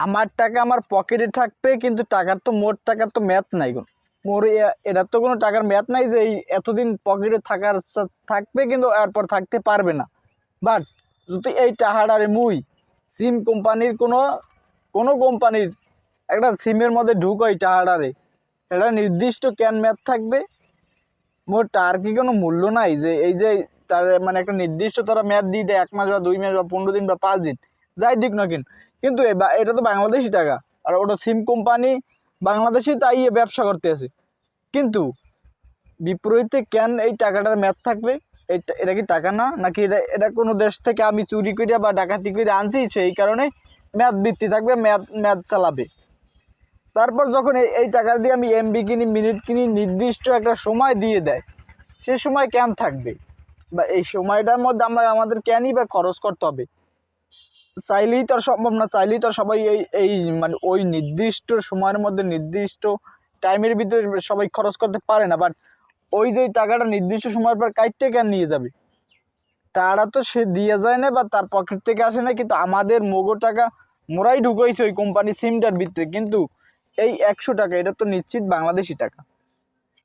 আমার টাকা আমার পকেটে থাকবে, কিন্তু টাকার তো মোট, টাকার তো ম্যাথ নাই কোনো মোর এ- এটার তো কোনো টাকার ম্যাথ নাই যে এই এতদিন পকেটে থাকার থাকবে কিন্তু এরপর থাকতে পারবে না। বাট যদি এই টাকাটারে মুই সিম কোম্পানির কোনো কোনো কোম্পানির একটা সিমের মধ্যে ঢুক ঢুকোই টাকাটারে এটা নির্দিষ্ট ক্যান ম্যাথ থাকবে। মোর তার কি কোনো মূল্য নাই যে এই যে তার মানে একটা নির্দিষ্ট তারা ম্যাথ দিয়ে দেয়, এক মাস বা দুই মাস বা পনেরো দিন বা পাঁচ দিন। যাই দিক না কিন কিন্তু এটা তো বাংলাদেশি টাকা। আর ওটা সিম কোম্পানি বাংলাদেশি তাই ব্যবসা করতে আছে। কিন্তু বিপরীতে কেন এই টাকাটার ম্যাথ থাকবে? এটা কি টাকা না? নাকি এটা এটা কোনো দেশ থেকে আমি চুরি করিয়া বা ডাকাতি করে আনছি, সেই কারণে ম্যাথ বৃত্তি থাকবে, ম্যাথ ম্যাথ চালাবে। তারপর যখন এই টাকা দিয়ে আমি এমবি কিনি, মিনিট কিনি, নির্দিষ্ট একটা সময় দিয়ে দেয়, সে সময় কেন থাকবে? বা এই সময়টার মধ্যে আমরা, আমাদের কেনই বা খরচ করতে হবে? চাইলেই তো আর সম্ভব না, চাইলেই তো আর সবাই এই এই মানে ওই নির্দিষ্ট সময়ের মধ্যে নির্দিষ্ট টাইমের ভিতরে সবাই খরচ করতে পারে না বাট ওই যে টাকাটা নির্দিষ্ট সময়ের পর কাইটে কেন নিয়ে যাবে? তারা তো সে দিয়ে যায় না বা তার পকেট থেকে আসে না, কিন্তু আমাদের মগো টাকা মোরাই ঢুকাইছে ওই কোম্পানি সিমটার ভিতরে, কিন্তু এই একশো টাকা, এটা তো নিশ্চিত বাংলাদেশি টাকা।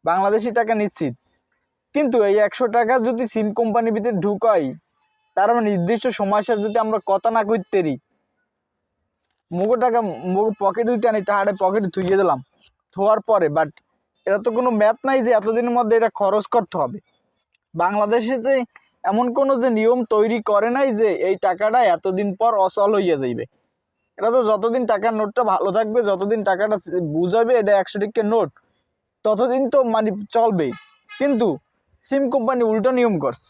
বাংলাদেশি টাকা নিশ্চিত। কিন্তু এই একশো টাকা যদি সিম কোম্পানির ভিতরে ঢুকাই তার মানে নির্দিষ্ট সময় শেষ যদি আমরা কথা না করতে পারি মুগো টাকা মুগো পকেটে দিতে আনি টাকাটা পকেটে থুইয়ে দিলাম। থোয়ার পরে বাট এটা তো কোনো ম্যাথ নাই যে এতদিনের মধ্যে এটা খরচ করতে হবে। বাংলাদেশে যে এমন কোনো যে নিয়ম তৈরি করে নাই যে এই টাকাটা এতদিন পর অচল হইয়া যাইবে। এটা তো যতদিন টাকার নোটটা ভালো থাকবে, যতদিন টাকাটা বুঝাবে, এটা একশো টিকের নোট, ততদিন তো মানে চলবে কিন্তু সিম কোম্পানি উল্টো নিয়ম করছে।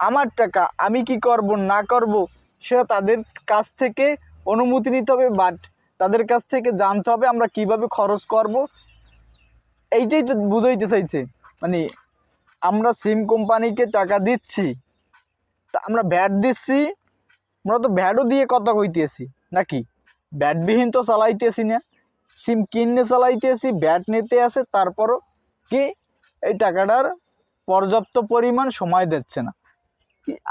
আমার টাকা আমি কি করব, না করব, সেটা তাদের কাছ থেকে অনুমতি নিতে হবে বাট তাদের কাছ থেকে জানতে হবে আমরা কীভাবে খরচ করব। এইটাই তো বুঝাইতে চাইছে। মানে আমরা সিম কোম্পানিকে টাকা দিচ্ছি, তা আমরা ভ্যাট দিচ্ছি, আমরা তো ভ্যাটও দিয়ে কথা কইতেছি, নাকি? ব্যাটবিহীন তো চালাইতেছি না। সিম কিনে চালাইতেছি, ব্যাট নিতে আসে তারপরও কি এই টাকাটার পর্যাপ্ত পরিমাণ সময় দিচ্ছে না।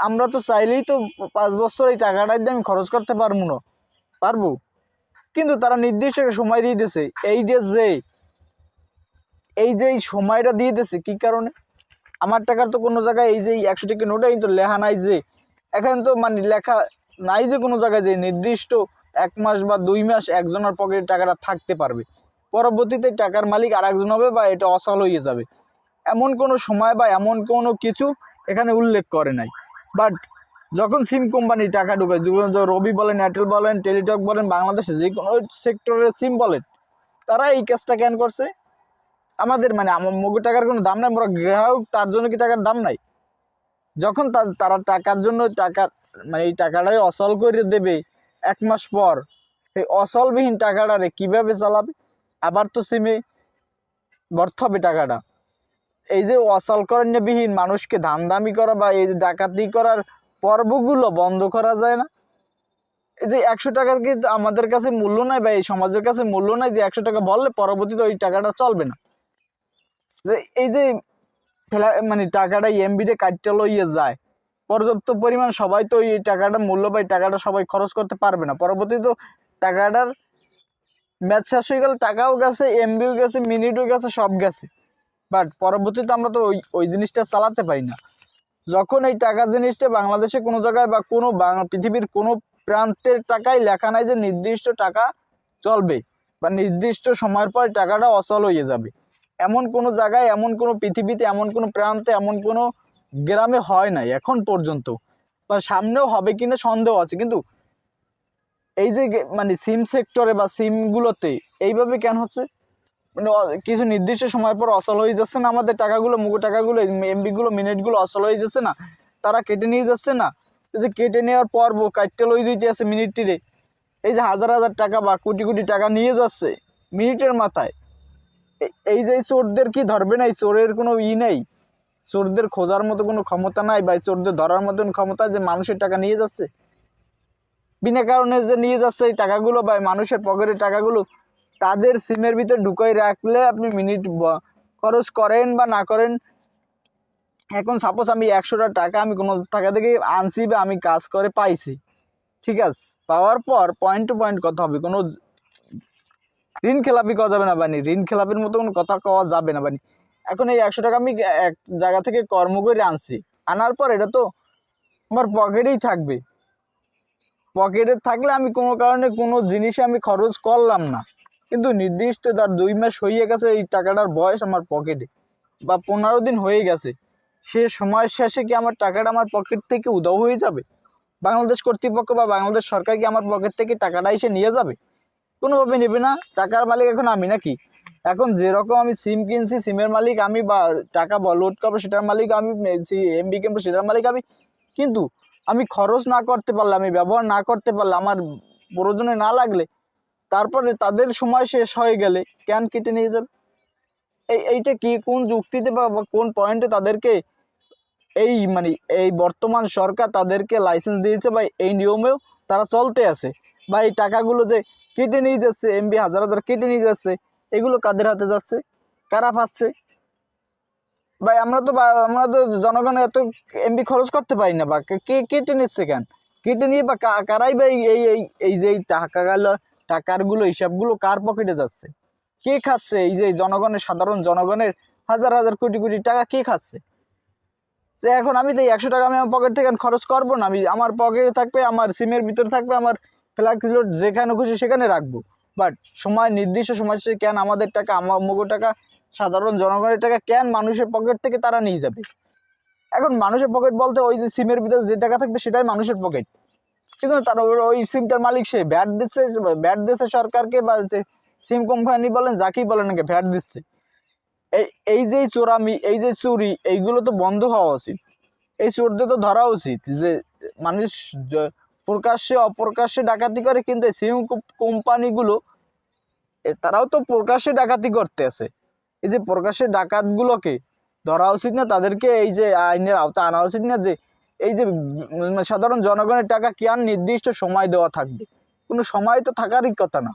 আমরা তো চাইলেই তো পাঁচ বছর এই টাকাটার দিয়ে আমি খরচ করতে পারব না। পারব। কিন্তু তারা নির্দিষ্ট একটা সময় দিয়ে দিছে এই যে যে, এই যে এই সময়টা দিয়ে দিছে কী কারণে? আমার টাকার তো কোনো জায়গায় এই যে একশো টাকা নোটে কিন্তু লেখা নাই যে, এখানে তো মানে লেখা নাই যে কোনো জায়গায় যে নির্দিষ্ট এক মাস বা দুই মাস একজনের পকেটে টাকাটা থাকতে পারবে। পরবর্তীতে টাকার মালিক আর একজন হবে বা এটা অচল হয়ে যাবে। এমন কোনো সময় বা এমন কোনো কিছু এখানে উল্লেখ করে নাই। বাট যখন সিম কোম্পানি টাকা যেগুলো রবি বলেন এয়ারটেল বলেন টেলিটক বলেন, বাংলাদেশে যে কোনো সেক্টরের সিম বলেন তারা এই কাজটা কেন করছে? আমাদের মানে আমার মগু টাকার কোনো দাম নাই আমরা গ্রাহক, তার জন্য কি টাকার দাম নাই? যখন তারা টাকার জন্য টাকা মানে এই টাকাটাই অচল করে দেবে, এক মাস পর এই অচলবিহীন টাকাটারে কীভাবে চালাবে? আবার তো সিমে ভরতে হবে টাকাটা। এই যে অচল করণ্যবিহীন মানুষকে ধান্দামি করা বা এই যে ডাকাতি করার পর্বগুলো বন্ধ করা যায় না। এই যে একশো টাকার কি আমাদের কাছে মূল্য নাই বা এই সমাজের কাছে মূল্য নাই যে একশো টাকা বললে পরবর্তীতে ওই টাকাটা চলবে না। যে এই যে ফেলা মানে টাকাটা এমবিতে কাটতে লইয়ে যায়, পর্যাপ্ত পরিমাণ সবাই তো এই টাকাটা মূল্য বা টাকাটা সবাই খরচ করতে পারবে না। পরবর্তীতে টাকাটার ম্যাচ শেষ হয়ে গেলে টাকাও গেছে এমবিও গেছে মিনিটও গেছে, সব গেছে। বাট পরবর্তীতে আমরা তো ওই ওই জিনিসটা চালাতে পারি না। যখন এই টাকা জিনিসটা বাংলাদেশে কোনো জায়গায় বা কোনো পৃথিবীর কোনো প্রান্তের টাকায় লেখা নাই যে নির্দিষ্ট টাকা চলবে বা নির্দিষ্ট সময়ের পর টাকাটা অচল হয়ে যাবে। এমন কোনো জায়গায়, এমন কোনো পৃথিবীতে, এমন কোনো প্রান্তে, এমন কোনো গ্রামে হয় নাই এখন পর্যন্ত। বা সামনেও হবে কিনা সন্দেহ আছে, কিন্তু এই যে মানে সিম সেক্টরে বা সিমগুলোতে এইভাবে কেন হচ্ছে? কিছু নির্দিষ্ট সময় পর অচল হয়ে যাচ্ছে না আমাদের টাকাগুলো, মুগো টাকাগুলো, এমবিগুলো, মিনিটগুলো অচল হয়ে যাচ্ছে না। তারা কেটে নিয়ে যাচ্ছে না। যে কেটে নেওয়ার পর কাটতে লই যেতে আছে মিনিটটিরে এই যে হাজার হাজার টাকা বা কোটি কোটি টাকা নিয়ে যাচ্ছে মিনিটের মাথায়। এই যে চোরদের কি ধরবে না? এই চোরের কোনো ই নেই। চোরদের খোঁজার মতো কোনো ক্ষমতা নাই বা চোরদের ধরার মতন ক্ষমতা যে মানুষের টাকা নিয়ে যাচ্ছে। বিনা কারণে যে নিয়ে যাচ্ছে এই টাকাগুলো বা মানুষের পকেটের টাকাগুলো তাদের সিমের ভিতরে ঢুকাই রাখলে আপনি মিনিট খরচ করেন বা না করেন, এখন সাপোজ আমি একশোটা টাকা আমি কোনো টাকা থেকে আনছি বা আমি কাজ করে পাইছি, ঠিক আছে? পাওয়ার পর পয়েন্ট টু পয়েন্ট কথা হবে, কোনো ঋণ খেলাপি করা যাবে না বানি ঋণ খেলাপির মতো কোনো কথা কওয়া যাবে না বানি এখন এই একশো টাকা আমি এক জায়গা থেকে কর্ম করে আনছি, আনার পর এটা তো আমার পকেটেই থাকবে। পকেটে থাকলে আমি কোনো কারণে কোনো জিনিসে আমি খরচ করলাম না। কিন্তু নির্দিষ্ট তার দুই মাস হয়ে গেছে, এই টাকাটার বয়স আমার পকেটে। বা পনেরো দিন হয়ে গেছে। সে সময় শেষে কি আমার টাকাটা আমার পকেট থেকে উধাও হয়ে যাবে? বাংলাদেশ কর্তৃপক্ষ বা বাংলাদেশ সরকার কি আমার পকেট থেকে টাকাটা এসে নিয়ে যাবে? কোনোভাবে নেবে না? টাকার মালিক এখন আমি নাকি? এখন যেরকম আমি সিম কিনছি, সিমের মালিক আমি বা টাকা লোড করব সেটার মালিক আমি এমবি কিনবো সেটার মালিক আমি। কিন্তু আমি খরচ না করতে পারলে, আমি ব্যবহার না করতে পারলে, আমার প্রয়োজনে না লাগলে তারপরে তাদের সময় শেষ হয়ে গেলে কেন কেটে নিয়ে যাবে? এই, এইটা কি, কোন যুক্তিতে বা কোন পয়েন্টে তাদেরকে এই মানে এই বর্তমান সরকার তাদেরকে লাইসেন্স দিয়েছে বা এই নিয়মেও তারা চলতে আছে? বা এই টাকাগুলো যে কেটে নিয়ে যাচ্ছে এমবি হাজার হাজার কেটে নিয়ে যাচ্ছে, এগুলো কাদের হাতে যাচ্ছে? কারা পাচ্ছে? ভাই, আমরা তো আমরা তো জনগণ এত এমবি খরচ করতে পারি না বা, কে- কেটে নিচ্ছে কেন? কেটে নিয়ে বা কারাই বা এই- এই যে এই টাকাগুলো টাকারগুলো হিসাবগুলো কার পকেটে যাচ্ছে? কে খাচ্ছে? এই যে জনগণের, সাধারণ জনগণের হাজার হাজার কোটি কোটি টাকা কে খাচ্ছে? যে এখন আমি তো একশো টাকা আমি আমার পকেট থেকে খরচ করব না, আমি আমার পকেটে থাকবে, আমার সিমের ভিতরে থাকবে, আমার ফ্ল্যাক্স লোড যেখানে খুশি সেখানে রাখব। বাট সময়, নির্দিষ্ট সময় শেষে কেন আমাদের টাকা, আমার মুগো টাকা, সাধারণ জনগণের টাকা কেন মানুষের পকেট থেকে তারা নিয়ে যাবে? এখন মানুষের পকেট বলতে ওই যে সিমের ভিতরে যে টাকা থাকবে সেটাই মানুষের পকেট। কিন্তু তার ওই সিমটার মালিক সে, ভ্যাট দিচ্ছে ভ্যাট দিচ্ছে সরকারকে বা সিম কোম্পানি বলেন, যাকেই বলেন নাকি ভ্যাট দিচ্ছে। এই এই যে চোরামি, এই যে চুরি, এইগুলো তো বন্ধ হওয়া উচিত। এই চোরদের তো ধরা উচিত যে মানুষ প্রকাশ্যে, অপ্রকাশ্যে ডাকাতি করে, কিন্তু এই সিম কোম্পানিগুলো তারাও তো প্রকাশ্যে ডাকাতি করতে আছে। এই যে প্রকাশ্যে ডাকাতগুলোকে ধরা উচিত না, তাদেরকে এই যে আইনের আওতায় আনা উচিত না যে এই যে সাধারণ জনগণের টাকা কি আর নির্দিষ্ট সময় দেওয়া থাকবে? কোনো সময় তো থাকারই কথা না।